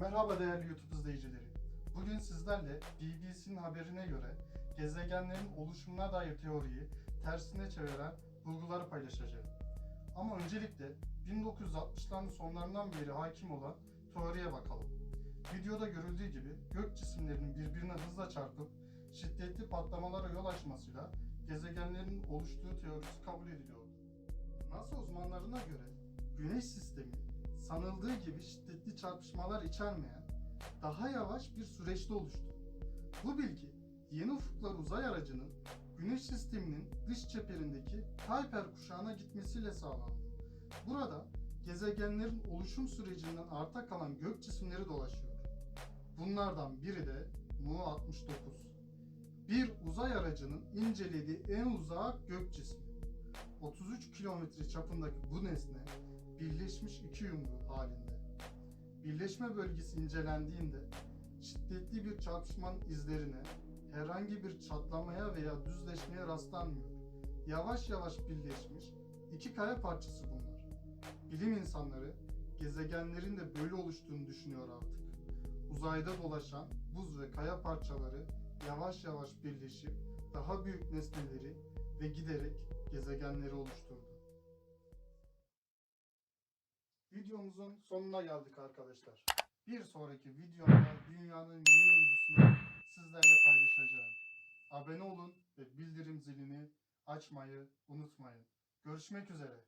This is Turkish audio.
Merhaba değerli YouTube izleyicileri. Bugün sizlerle BBC'nin haberine göre gezegenlerin oluşumuna dair teoriyi tersine çeviren bulguları paylaşacağım. Ama öncelikle 1960'ların sonlarından beri hakim olan teoriye bakalım. Videoda görüldüğü gibi gök cisimlerinin birbirine hızla çarpıp şiddetli patlamalara yol açmasıyla gezegenlerin oluştuğu teorisi kabul ediliyordu. NASA uzmanlarına göre Güneş sistemi sanıldığı gibi şiddetli çarpışmalar içermeyen daha yavaş bir süreçte oluştu. Bu bilgi Yeni Ufuklar uzay aracının Güneş sisteminin dış çeperindeki Kuiper kuşağına gitmesiyle sağlandı. Burada gezegenlerin oluşum sürecinden arta kalan gök cisimleri dolaşıyor. Bunlardan biri de Mu-69. Bir uzay aracının incelediği en uzak gök cismi. 33 kilometre çapındaki bu nesne birleşmiş iki yumru halinde. Birleşme bölgesi incelendiğinde şiddetli bir çarpışmanın izlerine, herhangi bir çatlamaya veya düzleşmeye rastlanmıyor. Yavaş yavaş birleşmiş iki kaya parçası bunlar. Bilim insanları gezegenlerin de böyle oluştuğunu düşünüyor artık. Uzayda dolaşan buz ve kaya parçaları yavaş yavaş birleşip daha büyük nesneleri ve giderek gezegenleri oluşturdu. Videomuzun sonuna geldik arkadaşlar. Bir sonraki videomda dünyanın yeni uydusunu sizlerle paylaşacağım. Abone olun ve bildirim zilini açmayı unutmayın. Görüşmek üzere.